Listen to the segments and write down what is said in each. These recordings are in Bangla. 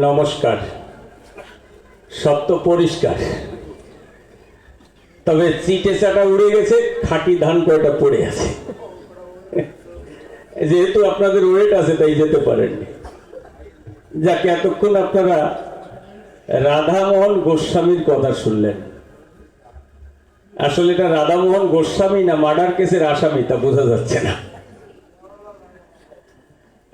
নমস্কার। সত্য পরিষ্কার। তবে চিটে চাটা উড়ে গেছে, খাঁটি ধান কয়টা পড়ে আছে। যেহেতু আপনাদের ওয়েট আছে, তাই যেতে পারেননি। যাকে, এতক্ষণ আপনারা রাধামোহন গোস্বামীর কথা শুনলেন। আসলে এটা রাধামোহন গোস্বামী না মার্ডার কেসের আসামি, তা বোঝা যাচ্ছে না।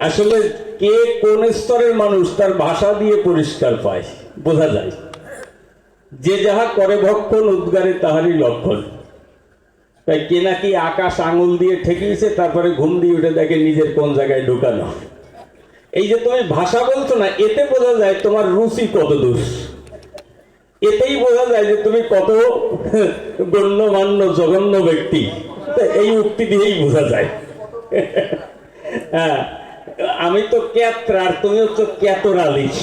আসলে কে কোন স্তরের মানুষ তার ভাষা দিয়ে পরিষ্কার পায়, বোঝা যায়। যে যাহা করে ভক্ষণ, উদ্গারে তাহারই লক্ষণ। তাই কে নাকি আকাশ আঙুল দিয়ে ঠেকিয়েছে, তারপরে ঘুম দিয়ে উঠে দেখে নিজের কোন জায়গায় ঢুকানো। এই যে তুমি ভাষা বলছো না, এতে বোঝা যায় তোমার রুচি কত দূর। এতেই বোঝা যায় যে তুমি কত গণ্যমান্য, জঘন্য ব্যক্তি। এই উক্তি দিয়েই বোঝা যায়। হ্যাঁ। আমি তো ক্যাত্রা আর তুমি হচ্ছে ক্যাতরালিশ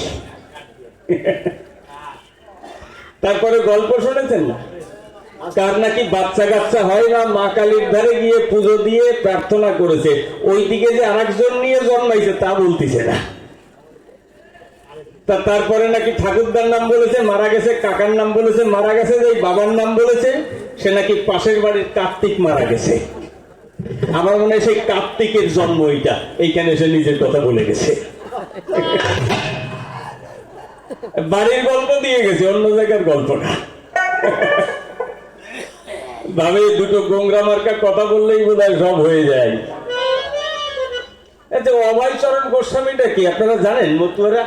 তারপরে গল্প শুনেছেন? না কার নাকি বাচ্চা কাচ্চা হয় না, মা কালীর ধারে গিয়ে পুজো দিয়ে প্রার্থনা করেছে। ওইদিকে যে আরেকজন নিয়ে জন্মাইছে তা বলতেছে না। তা তারপরে নাকি ঠাকুরদার নাম বলেছে, মারা গেছে, কাকার নাম বলেছে, মারা গেছে যে বাবার নাম বলেছে, সে নাকি পাশের বাড়ির কার্তিক মারা গেছে। আমার মনে হয় সেই কার্তিকের জন্ম এইটা এইখানে এসে নিজের কথা বলে গেছে। বাড়ির গল্প দিয়ে গেছে, অন্য জায়গার গল্প না। ভাবে, দুটো গোংরা মার্কা কথা বললেই বোধ সব হয়ে যায়। আচ্ছা অভয় চরণ গোস্বামীটা কি, আপনারা জানেন মতুয়ারা?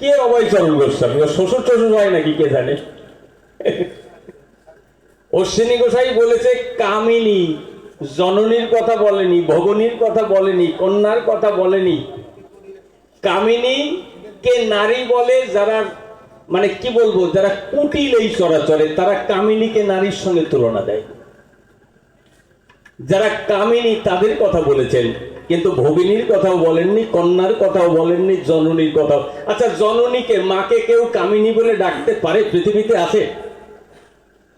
কে অভয় চরণ গোস্বামী? ওর শ্বশুর শ্বশুর হয় নাকি, কে জানে? অশ্বিনী গোসাই বলেছে, কামিনী। জননীর কথা বলেনি, ভগনীর কথা বলেনি, কন্যার কথা বলেনি। কামিনী কে নারী বলে যারা মানে কি বলব, যারা কুটিল এই চরাচরে, তারা কামিনীকে নারীর সঙ্গে তুলনা দেয়। যারা কামিনী তাদের কথা বলেছেন, কিন্তু ভগিনীর কথাও বলেননি, কন্যার কথাও বলেননি, জননীর কথাও। আচ্ছা জননীকে, মাকে কেউ কামিনী বলে ডাকতে পারে, পৃথিবীতে আছে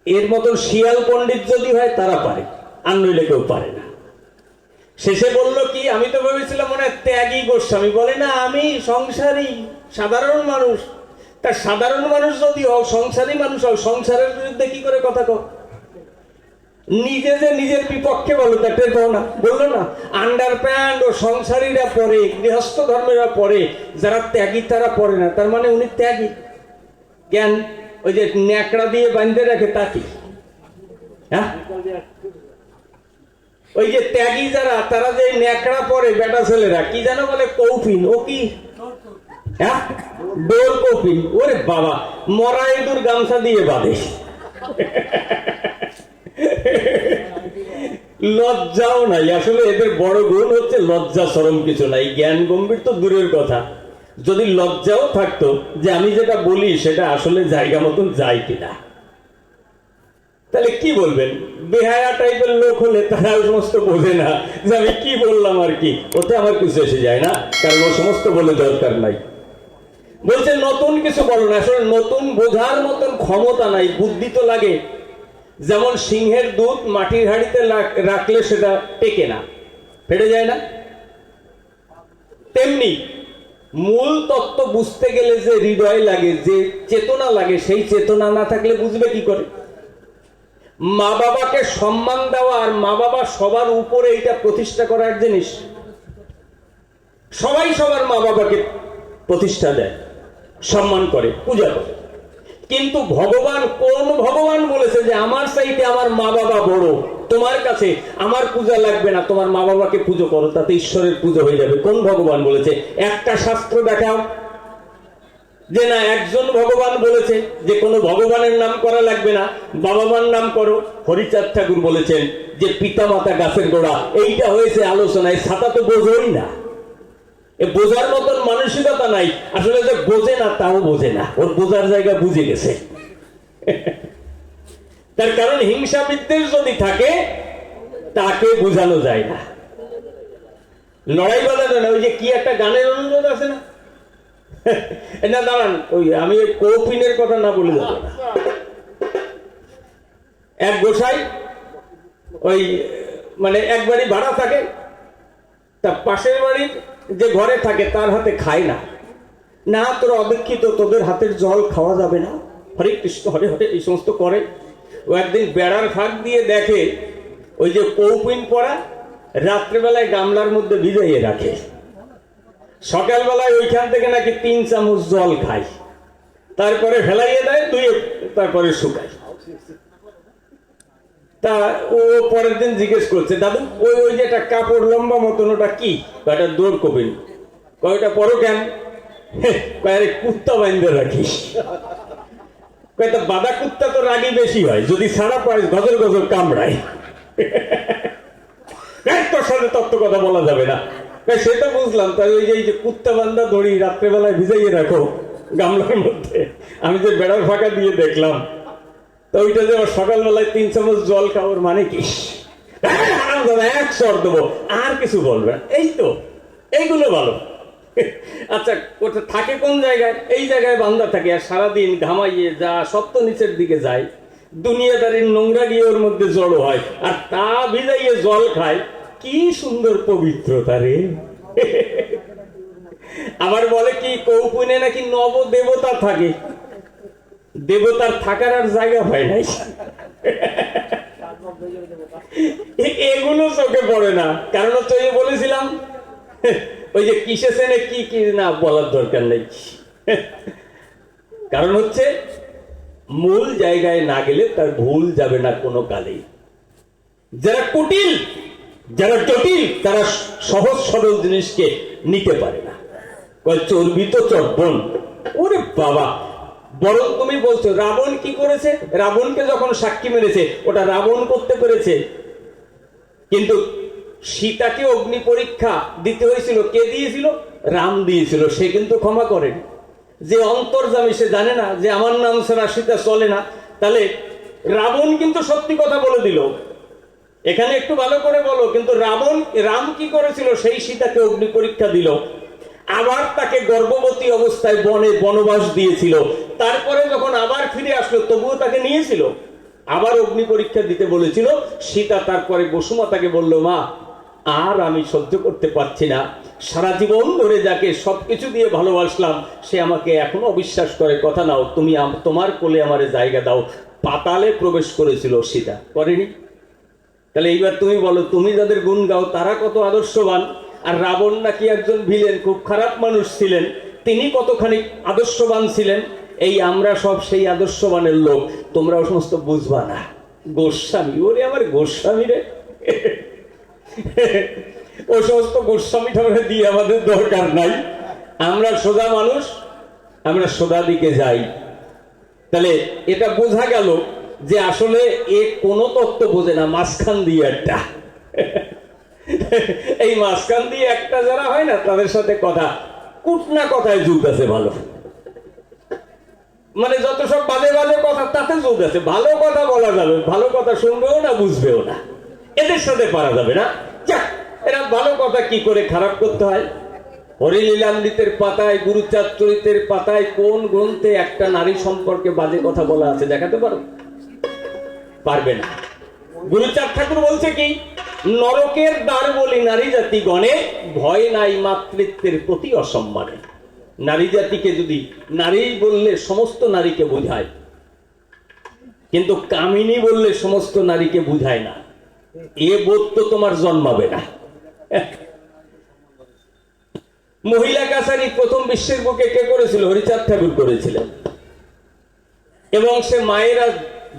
এর মতন শিয়াল পণ্ডিত যদি হয়, তারা পারে। আর নইলে কেউ পারে না। শেষে বলল কি, আমি তো ভেবেছিলাম মনে হয় ত্যাগী গোস্বামী। বলে, না, আমি সংসারী, সাধারণ মানুষ। তা সাধারণ মানুষ যদি হও, সংসারী মানুষ হও, সংসারের বিরুদ্ধে কি করে কথা কও? নিজে যে নিজের বিপক্ষে বলো, তা টের পাও না। বলল, না আন্ডার প্যান্ট ও সংসারীরা পরে, গৃহস্থ ধর্মেরা পরে, যারা ত্যাগী তারা পরে না। তার মানে উনি ত্যাগী। জ্ঞান, ওই যে ন্যাকড়া দিয়ে বাঁধতে রাখে তা কি হ্যাঁ? ওই যে ত্যাগী যারা, তারা যে ন্যাকড়া পরে বেটা ছেলেরা, কি জানো বলে কৌফিন, ও কি? হ্যাঁ? ডোর কৌফিন। ওরে বাবা মরা ইঁদুর গামছা দিয়ে বাঁধে। লজ্জাও নাই। আসলে এদের বড় গুণ হচ্ছে লজ্জা সরম কিছু নাই। জ্ঞান গম্ভীর তো দূরের কথা। যদি লজ্জাও থাকতো যে আমি যেটা বলি, সেটা আসলে জায়গা মতন যায় কিনা। তাহলে কি বলবেন? বেহায়া টাইপের লোক হলে তারা সমস্ত বোঝে না যে আমি কি বললাম আর কি। ওতে আমার কিছু এসে যায় না, কারণ ও সমস্ত বলে দরকার নাই। বলছে নতুন কিছু বলো না। আসলে নতুন বোঝার মতন ক্ষমতা নাই, বুদ্ধি তো লাগে। যেমন সিংহের দুধ মাটির হাড়িতে রাখলে সেটা টেকে না। ফেটে যায় না? তেমনি মূল তত্ত্ব বুঝতে গেলে যে হৃদয় লাগে, যে চেতনা লাগে, সেই চেতনা না থাকলে বুঝবে কি করে? মা বাবাকে সম্মান দেওয়া আর মা বাবা সবার উপরে এটা প্রতিষ্ঠা করার জিনিস। সবাই সবার মা বাবাকে প্রতিষ্ঠা দেয়, সম্মান করে, পূজা করে। কিন্তু ভগবান কোন ভগবান বলেছে যে আমার চাইতে আমার মা বাবা বড়, তোমার কাছে আমার পূজা লাগবে না, তোমার মা বাবাকে পুজো করো, তাতে ঈশ্বরের পুজো হয়ে যাবে। কোন ভগবান বলেছে? একটা শাস্ত্র দেখাও। যে না, একজন ভগবান বলেছে যে কোনো ভগবানের নাম করা লাগবে না বাবা মার নাম করো। হরিচাঁদ ঠাকুর বলেছেন যে পিতা মাতা গাছের গোড়া, এইটা হয়েছে আলোচনায় ছাতা তো বোঝোই না। এ বোঝার মতন মানসিকতা নাই। আসলে যে বোঝে না, তাও বোঝে না। ওর বোঝার জায়গা বুঝে গেছে। তার কারণ হিংসা বিদ্বেষ যদি থাকে, তাকে বোঝানো যায় না। লড়াই বাজানো না, ওই যে কি একটা গানের অনুরোধ আছে না? না, দাঁড়ান, ওই আমি ওই কৌপিনের কথা না বলে যাব এক গোসাই, ওই মানে এক বাড়ি ভাড়া থাকে, তা পাশের বাড়ির যে ঘরে থাকে তার হাতে খায় না। না, তোর অদীক্ষিত, তোদের হাতের জল খাওয়া যাবে না। হরে কৃষ্ণ, হরে হরে, এই সমস্ত করে। ও একদিন বেড়ার ফাঁক দিয়ে দেখে, ওই যে কৌপিন পড়া রাত্রেবেলায় গামলার মধ্যে ভিজাইয়ে রাখে। সকালবেলায় ওইখান থেকে নাকি তিন চামচ জল খায় তারপরে ফেলাইয়ে দেয় দুই তারপরে শুকায় তা ও পরের দিন জিজ্ঞেস করছে, দাদু, ওই ওই যে একটা কাপড় লম্বা মতন, ওটা কি? কয়টা দৌড় কবিন কয়টা পরো কেন? কয়েক কুত্তা বাইন্দে রাখিস। কয়টা বাদা কুত্তা তো রাগি বেশি হয়, যদি সারা পায় গজর গজর কামড়ায়। তোর সাথে তত্ত্ব কথা বলা যাবে না। কয়, সেটা বুঝলাম। তাই ওই যে এই যে কুত্তা বান্দা দড়ি রাত্রেবেলায় ভিজাইয়ে রাখো গামলার মধ্যে। আমি যে বেড়ার ফাঁকা দিয়ে দেখলাম। তো ওইটা যে সকালবেলায় তিন চামচ জল খাওয়ার মানে কি? এক সর দেবো। আর কিছু বলবে। এই তো এইগুলো ভালো। আচ্ছা ওটা থাকে কোন জায়গায়? এই জায়গায় বান্দা থাকে আর সারাদিন ঘামাইয়ে যা সত্য নিচের দিকে যায়। দুনিয়াদারির নোংরা গিয়ে ওর মধ্যে জড়ো হয়। আর তা ভিজাইয়ে জল খায়। কি সুন্দর পবিত্রতা রে। আবার বলে কি, কৌপুনে নাকি নব দেবতা থাকে। দেবতার থাকার আর জায়গা হয় নাই। এগুলো চোখে পড়ে না। কারণ হচ্ছে বলেছিলাম, ওই যে কিসে সেনে কি কি না বলার দরকার নেই। কারণ হচ্ছে, মূল জায়গায় না গেলে তার ভুল যাবে না কোনো কালেই। যারা কুটিল যারা জটিল, তারা সহজ সরল জিনিসকে নিতে পারে না। চর্বি তো চর্বণ। ওরে বাবা। বরং তুমি বলছো, রাবণ কি করেছে? রাবণকে যখন সাক্ষী মেরেছে, ওটা রাবণ করতে পেরেছে। কিন্তু সীতাকে অগ্নি পরীক্ষা দিতে হয়েছিল, কে দিয়েছিল? রাম দিয়েছিল, সে কিন্তু ক্ষমা করেন। যে অন্তর্জামী সে জানে না যে আমার নাম ছাড়া সীতা চলে না। তাহলে রাবণ কিন্তু সত্যি কথা বলে দিল। এখানে একটু ভালো করে বলো, কিন্তু রাবণ, রাম কি করেছিল? সেই সীতাকে অগ্নি পরীক্ষা দিল। আবার তাকে গর্ভবতী অবস্থায় বনে বনবাস দিয়েছিল। তারপরে যখন আবার ফিরে আসলো, তবুও তাকে নিয়েছিল। আবার অগ্নি পরীক্ষা দিতে বলেছিল। সীতা তারপরে বসুমাতাকে বলল, মা, আর আমি সহ্য করতে পারছি না। সারা জীবন ধরে যাকে সবকিছু দিয়ে ভালোবাসলাম, সে আমাকে এখনও অবিশ্বাস করে। কথা নাও, তুমি তোমার কোলে আমার জায়গা দাও। পাতালে প্রবেশ করেছিল সীতা। করেনি? তাহলে এইবার তুমি বলো, তুমি যাদের গুণ গাও, তারা কত আদর্শবান? আর রাবণ নাকি একজন ভিলেন, খুব খারাপ মানুষ ছিলেন, তিনি কতখানি আদর্শবান ছিলেন? এই আমরা সব সেই আদর্শবানের লোক তোমরা ও সমস্ত বুঝবা না। গোস্বামী, ওরে আমার গোস্বামী রে। ও সমস্ত গোস্বামী ঠাকুরে দিয়ে আমাদের দরকার নাই। আমরা সোজা মানুষ, আমরা সোজা দিকে যাই। তাহলে এটা বোঝা গেল যে আসলে এ কোন তত্ত্ব বোঝে না, মাঝখান দিয়ে একটা। এই মাঝখান দিয়ে একটা যারা হয় না, তাদের সাথে কথা, কুটনা কথায় যুগ আছে ভালো। মানে যত সব বাজে বাজে কথা, তাতে যুগ আছে। ভালো কথা বলা যাবে, ভালো কথা শুনবেও না, বুঝবেও না। এদের সাথে পারা যাবে না। যাক, এরা ভালো কথা কি করে খারাপ করতে হয়? হরিলীলামৃতের পাতায় গুরুচার চরিতের পাতায় কোন গ্রন্থে একটা নারী সম্পর্কে বাজে কথা বলা আছে, দেখাতে পারো? পারবে না। গুরুচাঁদ ঠাকুর বলছে কি, নরকের দ্বার বলি নারী জাতি গণে, ভয় নাই মাতৃত্বের প্রতি অসম্মানে। নারী জাতিকে যদি নারী বললে সমস্ত নারীকে বোঝায়, কিন্তু কামিনী বললে সমস্ত নারীকে বুঝায় না, এ বোধ তো তোমার জন্মাবে না। মহিলা কাছারি প্রথম বিশ্বের বুকে কে করেছিল? হরিচাঁদ ঠাকুর করেছিলেন। এবং সে মায়েরা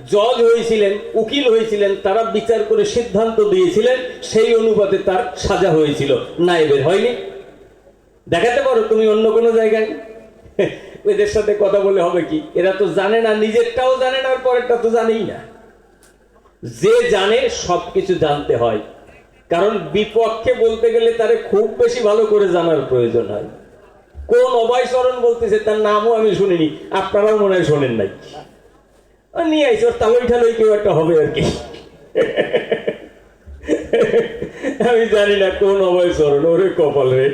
জজ হয়েছিলেন, উকিল হয়েছিলেন, তারা বিচার করে সিদ্ধান্ত দিয়েছিলেন, সেই অনুপাতে তার সাজা হয়েছিল। নায়েবের হয়নি। দেখাতে পারো তুমি অন্য কোনো জায়গায়? এদের সাথে কথা বলে হবে কি? এরা তো জানে না, নিজেরটাও জানে না, আর পরেরটা তো জানেই না। যে জানে, সবকিছু জানতে হয়। কারণ বিপক্ষে বলতে গেলে তারে খুব বেশি ভালো করে জানার প্রয়োজন হয়। কোন অভয়চরণ বলতেছে, তার নামও আমি শুনিনি। আপনারাও মনে হয় শোনেন নাই। নিয়ে আইস, ওর তালই ঠালই কেউ একটা হবে আর কি। আমি জানি না কোন অভয়চরণ ওরে কপাল রে।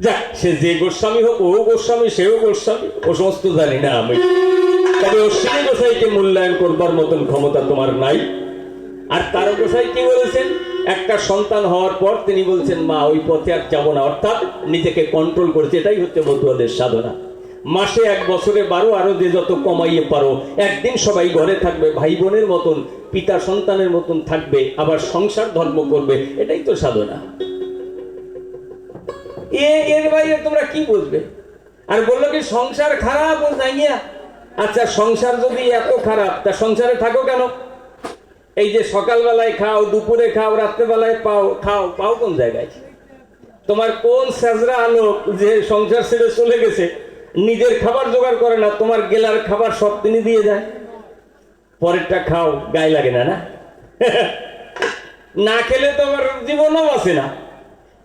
যাক, সে যে গোস্বামী হোক, ও গোস্বামী, সেও গোস্বামী, ও সমস্ত জানি না আমি। তবে অশ্বিনী গোসাইকে মূল্যায়ন করবার মতন ক্ষমতা তোমার নাই। আর তার গোসাই কি বলেছেন? একটা সন্তান হওয়ার পর তিনি বলছেন, মা, ওই পথে আর যাব না। অর্থাৎ নিজেকে কন্ট্রোল করেছে, এটাই হচ্ছে মতুয়াদের সাধনা। মাসে এক বছরে বারো, আরও যে যত কমাইয়ে পারো। একদিন সবাই ঘরে থাকবে ভাই বোনের মতন, পিতা সন্তানের মতন থাকবে, আবার সংসার ধর্ম করবে, এটাই তো সাধনা। এর বাইরে তোমরা কি বুঝবে? আর বলল কি, সংসার খারাপ আচ্ছা সংসার যদি এত খারাপ, তা সংসারে থাকো কেন? এই যে সকালবেলায় খাও, দুপুরে খাও, রাত্রেবেলায় পাও, খাও, পাও কোন জায়গায়? তোমার কোন সাজরা আলো যে সংসার ছেড়ে চলে গেছে? নিজের খাবার জোগাড় করে না, তোমার গেলার খাবার সব তিনি দিয়ে যায় পরেরটা খাও, গায়ে লাগে না না? না খেলে তো আমার জীবনও আছে না।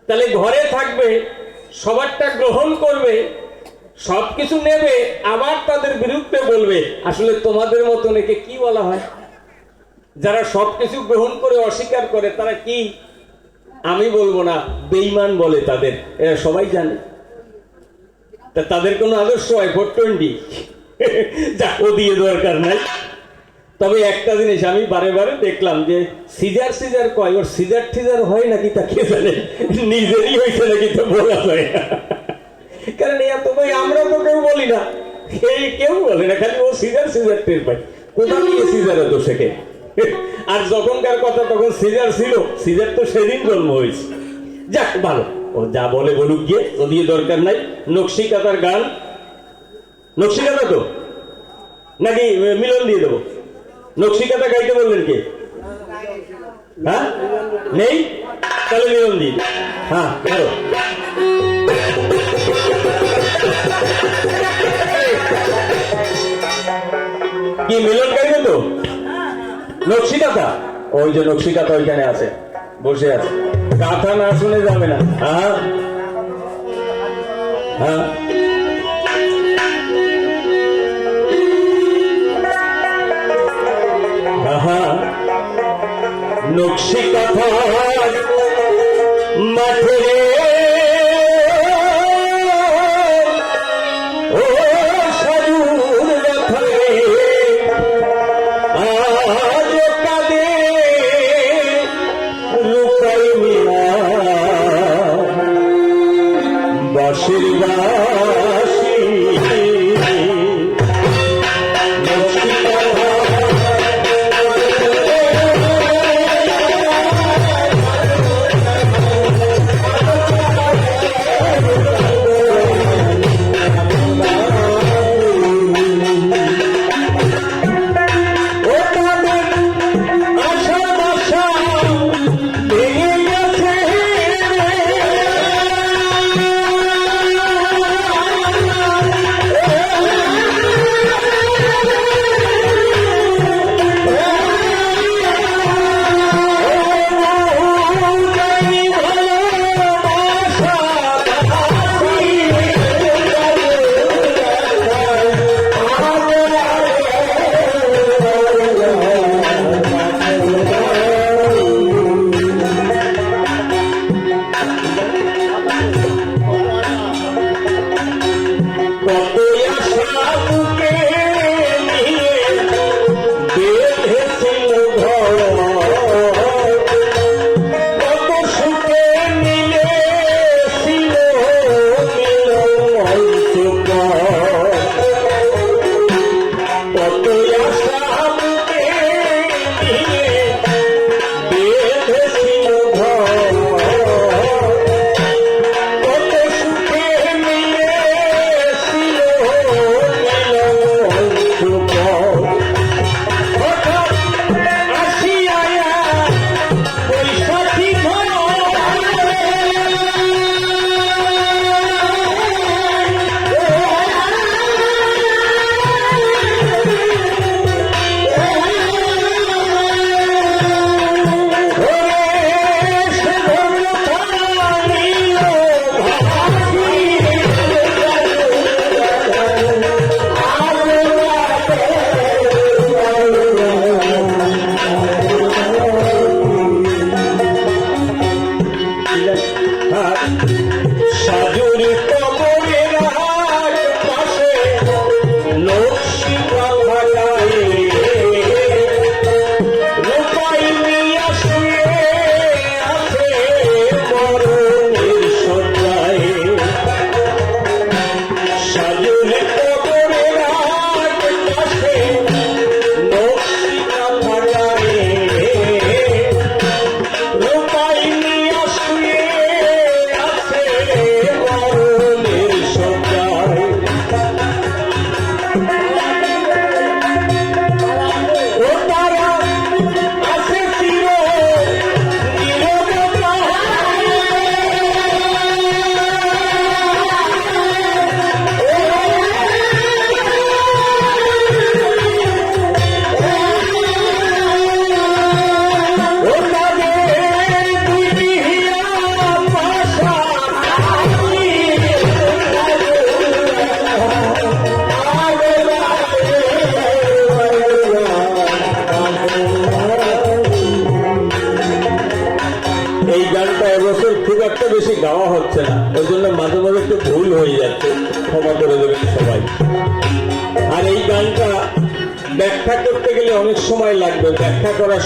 তাহলে ঘরে থাকবে, সবারটা গ্রহণ করবে, সবকিছু নেবে, আবার তাদের বিরুদ্ধে বলবে। আসলে তোমাদের মতন একে কি বলা হয়? যারা সবকিছু গ্রহণ করে, অস্বীকার করে, তারা কি? আমি বলব না বেইমান বলে তাদের। এরা সবাই জানে। তা তাদের কোনো আদর্শ হয়? Four twenty. ও দিয়ে দরকার নাই। তবে একটা জিনিস আমি বারে বারে দেখলাম যে সিজার সিজার কয়, ওর সিজার টিজার হয় নাকি তা কে জানে? নিজেরই হয়েছে নাকি তো বলা যায়। কারণ এত ভাই, আমরা তো কেউ বলি না। এই কেউ বলে না, খালি ও সিজার সিজার টের পায়। কোথা থেকে সিজার এত শেখে আর যখনকার কথা তখন সিজার ছিল, সিজার তো সেদিন জন্ম হয়েছে। যাক, ভালো। ও যা বলে বলুক গিয়ে ও দিয়ে দরকার নাই, নকশিকাতার গান। নকশিকাতা তো? নাকি মিলন দিয়ে দেবো? নকশিকাতা গাইতে বললেন কে? হ্যাঁ? নেই? তাহলে মিলন দিয়ে হ্যাঁ ধরো। কি মিলন গাইবে তো? নকশিকাতা? ওই যে নকশিকাতা ওইখানে আছে। বসে আছে। কাথা না শুনে যাবে না। হ্যাঁ? হ্যাঁ? নকশি কথা মাঠে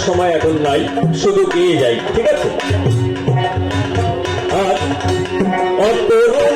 সময় এখন নাই শুধু গিয়ে যাই ঠিক আছে? আর অপর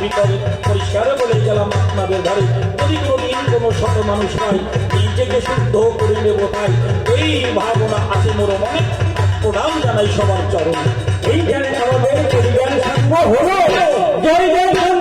ভিতরে পরিষ্কার বলে গেলাম আপনাদের ঘরে যদি কোনোদিন কোনো শত মানুষ হয়, নিজেকে শুদ্ধ করে নেব তাই। এই ভাবনা আছে মোর মনে। প্রণাম জানাই সবার চরণ। এইখানে আমাদের পরিবার হলো। জয় জয়।